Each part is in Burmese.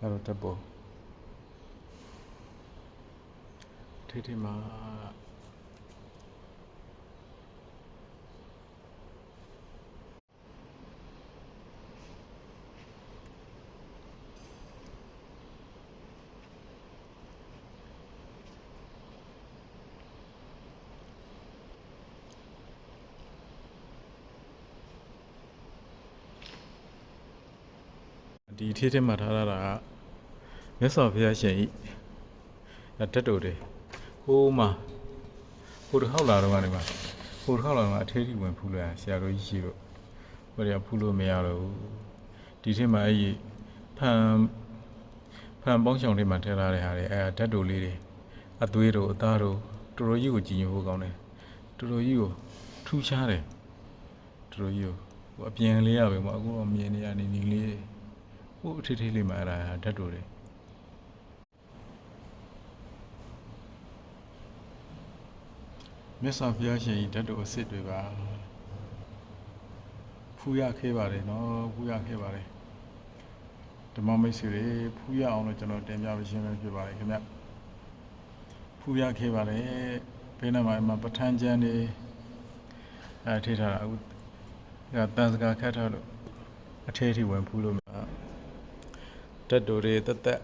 ဒါတော့တက်ပေါ်ထိထိမှာ ဒီထိထိမှာထားရတာကမြတ်စွာဘုရားရှင်ဤတက်တော်တယ်ဟိုးမှာဟိုတစ်ခေါက်လာတော့ကနေမှာဟိုတစ်ခေါက်လာတော့အထေးထိဝင်ဖူးလိုက်ဆရာတော်ကြီးရှိတော့ဟိုတည်းဖူးလို့မရတော့ဘူးဒီထက်မှာအဲ့ဒီဖန်ဖန်ပေါင်းချောင်တွေမှာထည့်ထားတဲ့ဟာတွေအဲဓာတ်တော်လေးတွေအသွေးတို့အသားတို့တော်တော်ကြီးကိုကြည်ညိုဖို့ကောင်းတယ်တော်တော်ကြီးကိုထူးခြားတယ်တော်တော်ကြီးကိုဟိုအပြင်လေးရပဲမဟုတ်အခုတော့မြင်နေရနေနေလေးဟို အထေးထေးလေးမှာအဲ့ဒါဓာတ်တော်တွေမြတ်စွာဘုရားရှင်ဤဓာတ်တော်အစ်စ်တွေပါဖူးရခဲ့ပါတယ်နော်ဖူးရခဲ့ပါတယ်ဓမ္မမိတ်ဆွေတွေဖူးရအောင်လို့ကျွန်တော်တင်ပြပေးရှင်းပေးဖြစ်ပါတယ်ခင်ဗျဖူးရခဲ့ပါတယ်ဘေးနားမှာမှာပဋ္ဌာန်းကျမ်းတွေအဲထိထားတာအခုဒါတန်စကာခတ်ထားလို့အထဲထိဝင်ဖူးလို့မရ ဓာတ်တော်တွေတက်တက်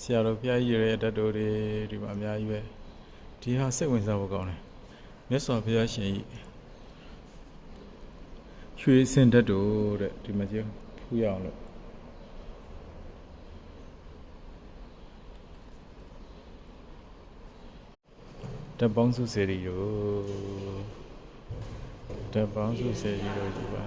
ဆရာတော်ဘုရားကြီးရဲ့ဓာတ်တော်တွေဒီမှာအများကြီးပဲဒီဟာစိတ်ဝင်စားဖို့ကောင်းတယ်မြတ်စွာဘုရားရှင်ဤရွှေစင်တတ်တို့တဲ့ဒီမှာကြည့်ဖူးရအောင်လို့တပေါင်းစုစေရီတို့တပေါင်းစုစေရီတို့ဒီပါ